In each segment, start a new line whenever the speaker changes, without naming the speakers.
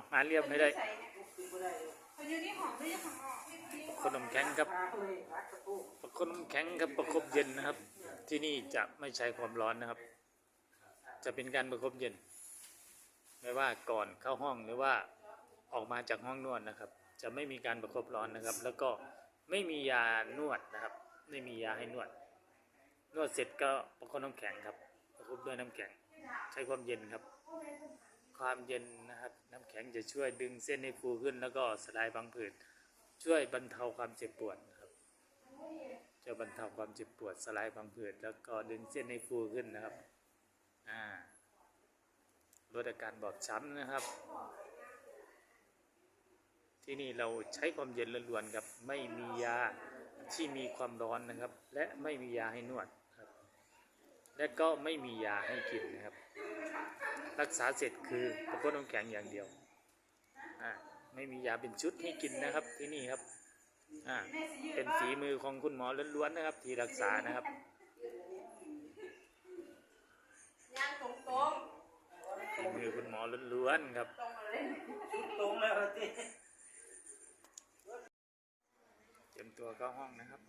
เอาหาเรียบให้ได้
คนอยู่นี่หอมไม่ใช่ของออก
ขนมแข็งครับประคบน้ำแข็งครับประคบเย็นนะครับ ที่นี่จะไม่ใช้ความร้อนนะครับ จะเป็นการประคบเย็น ไม่ว่าก่อนเข้าห้องหรือว่าออกมาจากห้องนวดนะครับ จะไม่มีการประคบร้อนนะครับ แล้วก็ไม่มียานวดนะครับ ไม่มียาให้นวด นวดเสร็จก็ประคบน้ำแข็งครับประคบด้วยน้ำแข็ง ใช้ความเย็นครับ ความเย็นนะครับ น้ำแข็งจะช่วยดึงเส้นให้ฟูขึ้น แล้วก็สลายพังผืดช่วยบรรเทาความเจ็บปวดครับจะบรรเทาความเจ็บปวดสลายพังผืดแล้วก็ดึงเส้นให้ฟูขึ้นนะครับอ่าลดอาการบอบช้ำนะครับ ที่นี่เราใช้ความเย็นล้วนๆครับไม่มียาที่มีความร้อนนะครับ และไม่มียาให้นวดครับ และก็ไม่มียาให้กินนะครับ รักษาเสร็จคือประคบน้ำแข็งอย่างเดียวอ่าไม่มียาเป็นชุดให้กินนะครับที่นี่ครับอ่าเป็นฝีมือของคุณหมอล้วนๆนะครับ ที่รักษานะครับ
ย่างตรงตรง
ฝีมือคุณหมอล้วนๆครับ
ตรงมาเลย
ตรงแล้วที่
เตรียมตัวเข้าห้องนะครับ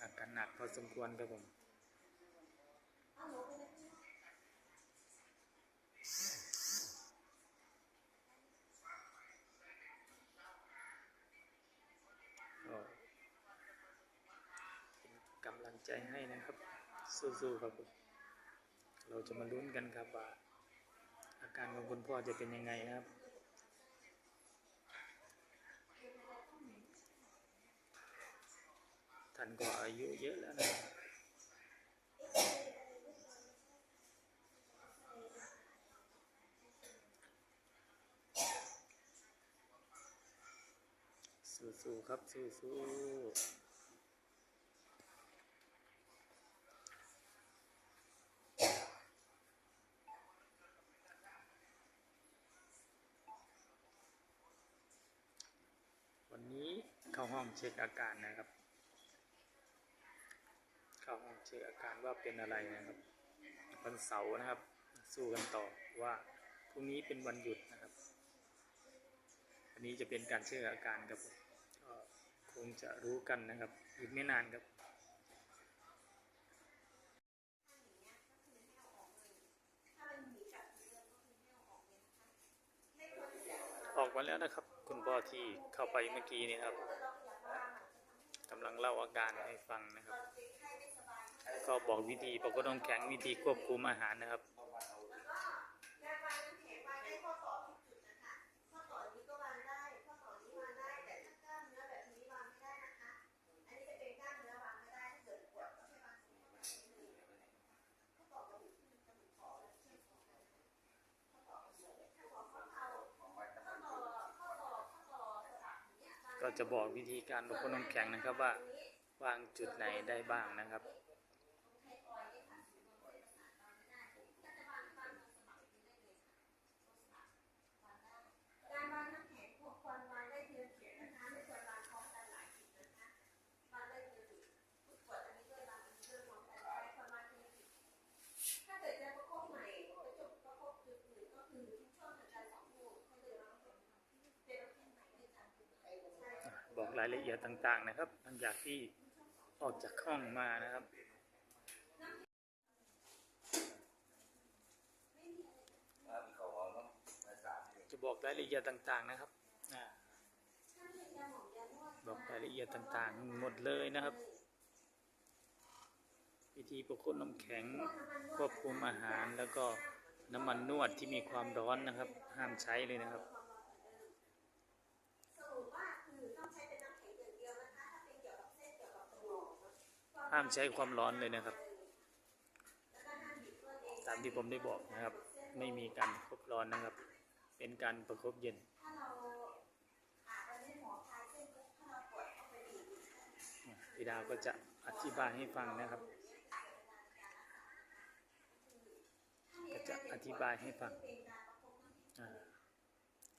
อาการหนักพอสมควรครับผม ก็เป็นกำลัง ใจให้นะครับ สู้ๆครับผมเราจะมาลุ้นกันครับว่าอาการของคุณพ่อจะเป็นยังไงครับท่านก็อายุเยอะแล้วนะสู้ๆครับสู้ๆวันนี้เข้า ห้องเช็คอาการนะครับ เข้าห้องเช็คอาการว่าเป็นอะไรนะครับวันเสาร์นะครับ สู้กันต่อว่าพรุ่งนี้เป็นวันหยุดนะครับวันนี้จะเป็นการเช็คอาการครับผมก็คงจะรู้กันนะครับ อีกไม่นานครับออกมาแล้วนะครับ คุณพ่อที่เข้าไปเมื่อกี้นี่ครับกำลังเล่าอาการให้ฟังนะครับ ก็บอกวิธีปกติต้องแข็งวิธีควบคุมอาหารนะครับ ก็จะบอกวิธีการประคบน้ำแข็งนะครับว่าวางจุดไหนได้บ้างนะครับ
การวางน้ำแข็งควรควรวางได้ทีละเขียนนะคะไม่ควรวางพร้อมกันหลายขีดนะคะวางได้ทีละขีดกดอันนี้ด้วยวางอันนี้ด้วยพร้อมกันได้ควรวางทีละขีดถ้าเกิดจะประคบใหม่จะจบประคบจุดอื่นก็คือทุกช่วงเหมือนกันสองคู่เขาเลยว่าเป็นเป็นประเภทใหม่ด้วยกันใช่ค่ะ
บอก รายละเอียดต่างๆนะครับหลังจากที่ออกจากห้องมานะครับจะบอกรายละเอียดต่างๆนะครับอบอกรายละเอียดต่างๆ หมดเลยนะครับ วิธีประคบน้ำแข็งควบคุมอาหารแล้วก็น้ำมันนวดที่มีความร้อนนะครับ ห้ามใช้เลยนะครับ ห้ามใช้ความร้อนเลยนะครับ ตามที่ผมได้บอกนะครับ ไม่มีการประคบร้อนนะครับ เป็นการประคบเย็น พี่ดาวก็จะอธิบายให้ฟังนะครับ ก็จะอธิบายให้ฟัง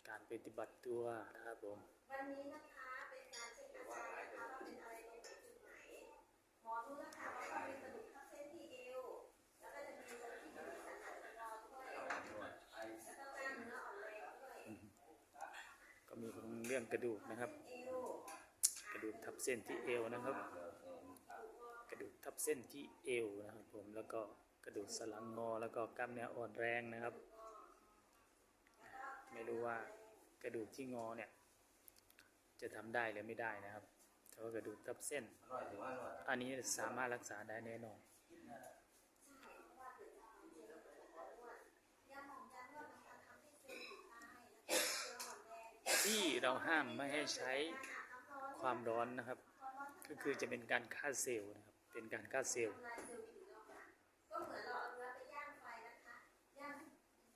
การปฏิบัติตัวนะครับผม
วันนี้นะคะเป็นการเช็คอาการนะคะว่าเป็นอะไรตรงจุดไหน หมอรู้แล้วค่ะว่าเขามีกระดูกทับเส้นที่เอว แล้วก็จะมีตรงที่กระดูกสันหลังคอด้วยแล้วก็กล้ามเนื้ออ่อนแรง
รื่อง กระดูกนะครับ กระดูกทับเส้นที่เอวนะครับ กระดูกทับเส้นที่เอวนะครับผมแล้วก็กระดูกสลังงอแล้วก็กล้ามเนื้ออ่อนแรงนะครับ ไม่รู้ว่ากระดูกที่งอเนี่ยจะทำได้หรือไม่ได้นะครับแต่ว่ากระดูกทับเส้น อันนี้สามารถรักษาได้แน่นอน ที่เราห้ามไม่ให้ใช้ความร้อนนะครับ ก็คือจะเป็นการฆ่าเซลล์นะครับ เป็นการฆ่าเซลล์
ก็เหมือนเราเอาเนื้อไปย่างไฟนะคะย่าง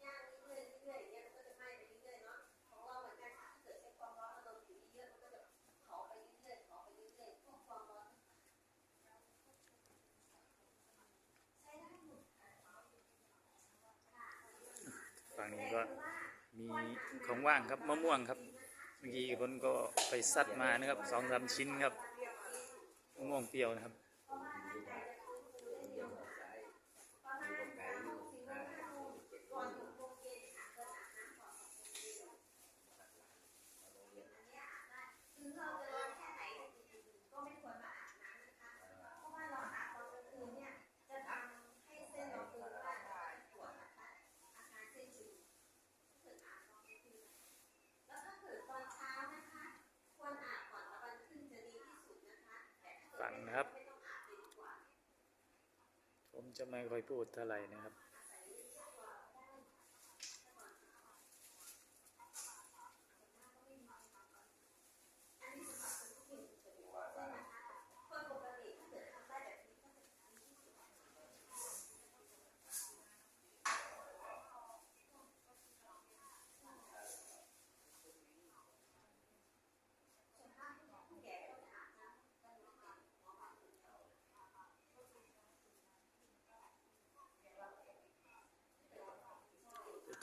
ย่างเรื่อยๆเรื่อยๆอย่างเงี้ยมันก็จะไหม้ไปเรื่อยๆเนาะของเราเหมือนกันค่ะถ้าเกิดใช้ความร้อนเราอยู่เยอะๆมันก็จะเผาไปเรื่อยๆเผาไปเรื่อยๆพวกความร้อนใช้ได้หมดค่ะ
ฝั่งนี้ก็ มีของว่างครับมะม่วงครับ เมื่อกี้คนก็ไปซัดมานะครับสองสามชิ้นครับมะม่วงเปรี้ยวนะครับ
ประมาณสามโมงสี่โมงห้าโมงก่อนหกโมงเย็นค่ะเกินอาบน้ำก่อนหกโมงเย็นอันเนี้ยอาบได้ถึงเราจะร้อนแค่ไหนก็ไม่ควรมาอาบน้ำนะคะ เพราะว่าเราอาบตอนกลางคืนเนี่ยจะทำให้เส้นเราตึงได้ปวดนะคะอาการเส้นตึงถ้าเกิดอาบตอนกลางคืนแล้วถ้าเกิดตอนเช้านะคะ ควรอาบก่อนตะวันขึ้นจะดีที่สุดนะคะแต่ถ้าเกิด
ฟังนะครับ
ไม่ต้องอาบเลยดีกว่า
ผม จะไม่ค่อยพูดเท่าไหร่นะครับ
คนปกติถ้าเกิดทำได้แบบนี้ก็จะดีที่สุ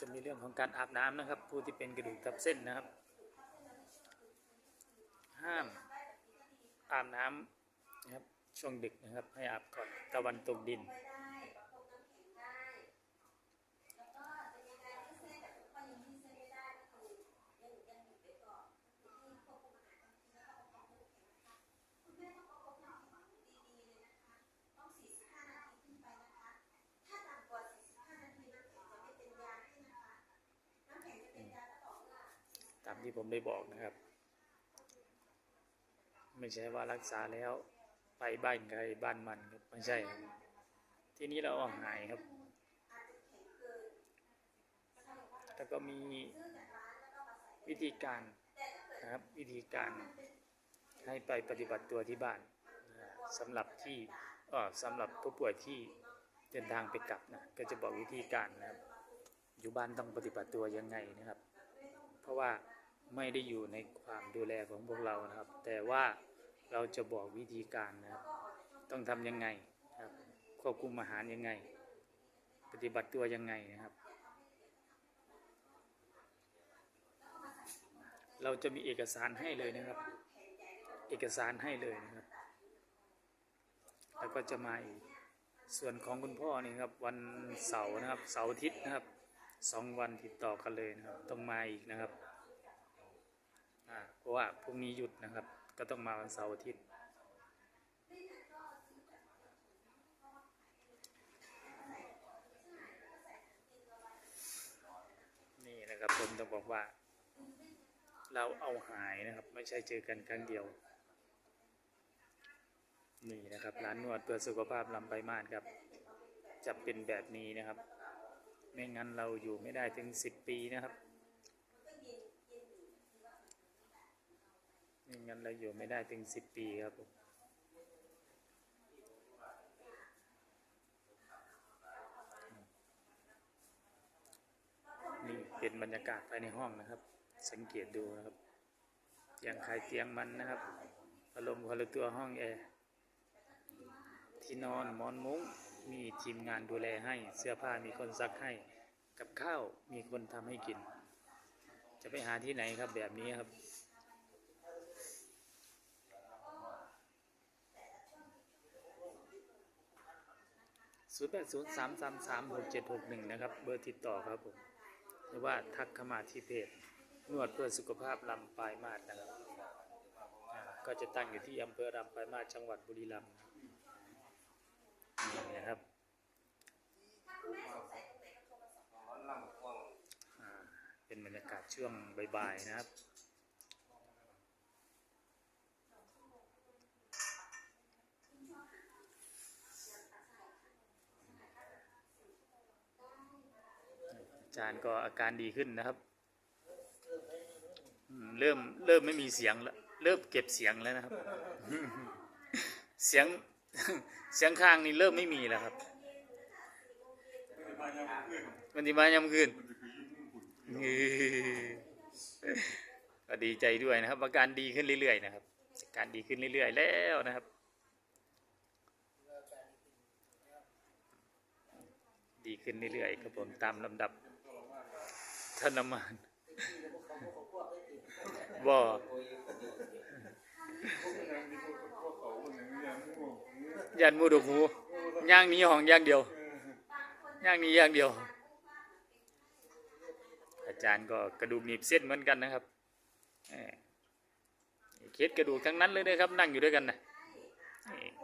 ด
จะมีเรื่องของการอาบน้ำนะครับ ผู้ที่เป็นกระดูกทับเส้นนะครับ ห้ามอาบน้ำนะครับช่วงดึกนะครับ ให้อาบก่อนตะวันตกดิน
ที่
ผมได้บอกนะครับ ไม่ใช่ว่ารักษาแล้วไปบ้านใครบ้านมันครับไม่ใช่ ที่นี้เราเอาหายครับ แล้วก็มีวิธีการนะครับวิธีการให้ไปปฏิบัติตัวที่บ้านสำหรับที่เออสำหรับผู้ป่วยที่เดินทางไปกลับนะก็จะบอกวิธีการนะครับ อยู่บ้านต้องปฏิบัติตัวยังไงนะครับ เพราะว่า ไม่ได้อยู่ในความดูแลของพวกเรานะครับ แต่ว่าเราจะบอกวิธีการนะครับต้องทำยังไงครับควบคุมอาหารยังไง ปฏิบัติตัวยังไงนะครับ เราจะมีเอกสารให้เลยนะครับ เอกสารให้เลยนะครับ แล้วก็จะมาอีกส่วนของคุณพ่อนี่ครับวันเสาร์นะครับเสาร์อาทิตย์นะครับสองวันติดต่อกันเลยนะครับ ต้องมาอีกนะครับ ราะว่าพรุ่งนี้หยุดนะครับ ก็ต้องมาวันเสาร์อาทิตย์นี่นะครับผมต้องบอกว่า เราเอาหายนะครับ ไม่ใช่เจอกันครั้งเดียว นี่นะครับ ร้านนวดเพื่อสุขภาพลำไปมานครับ จะเป็นแบบนี้นะครับ ไม่งั้นเราอยู่ไม่ได้ถึงสิบปีนะครับ ไม่งั้นเราอยู่ไม่ได้ถึงสิบปีครับผมนี่เป็นบรรยากาศภายในห้องนะครับ สังเกตดูนะครับเตียงใครเตียงมันนะครับอารมณ์คนละตัวห้องแอร์ที่นอนหมอนมุ้งมีทีมงานดูแลให้ เสื้อผ้ามีคนซักให้ กับข้าวมีคนทำให้กิน จะไปหาที่ไหนครับแบบนี้ครับ 0 8 0 3 3 3 6 7 6 1 นะครับ เบอร์ติดต่อครับผมหรือว่าทักเข้ามาที่เพจนวดเพื่อสุขภาพลำปลายมาศนะครับอ่าก็จะตั้งอยู่ที่อำเภอลำปลายมาศจังหวัดบุรีรัมย์นี่นะครับอ่าเป็นบรรยากาศช่วงบ่ายๆนะครับ อาจารย์ ก็อาการดีขึ้นนะครับเริ่มเริ่มไม่มีเสียงแล้วเริ่มเก็บเสียงแล้วนะครับ เสียงเสียงข้างนี่เริ่มไม่มีแล้วครับมันที่มายามคืนก็ดีใจด้วยนะครับ อาการดีขึ้นเรื่อยๆนะครับอาการดีขึ้นเรื่อยๆแล้วนะครับ ดีขึ้นเรื่อยๆครับผมตามลำดับ ทนมานบ่ยันมูดกหูย่างนี้ห้องย่างเดียว ย่างนี้ย่างเดียว อาจารย์ก็กระดูกหนีบเส้นเหมือนกันนะครับเคสกระดูกทั้งนั้นเลยนะครับ นั่งอยู่ด้วยกันนะ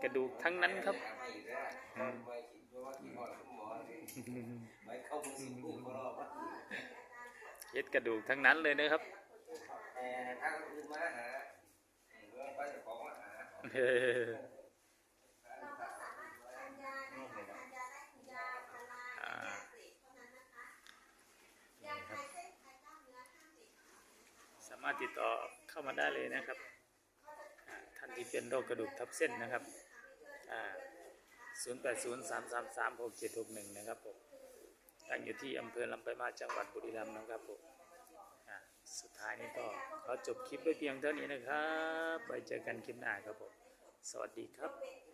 กระดูกทั้งนั้นครับ เย็ดกระดูกทั้งนั้นเลยนะครับ
สามารถ
ติดต่อเข้ามาได้เลยนะครับท่านที่เป็นโรคกระดูกทับเส้นนะครับ 080-333-6761 นะครับผม ตั้งอยู่ที่อำเภอลำปลายมาสจังหวัดบุรีรัมย์นะครับผมสุดท้ายนี้ก็ขอจบคลิปไว้เพียงเท่านี้นะครับ ไปเจอกันคลิปหน้าครับผม สวัสดีครับ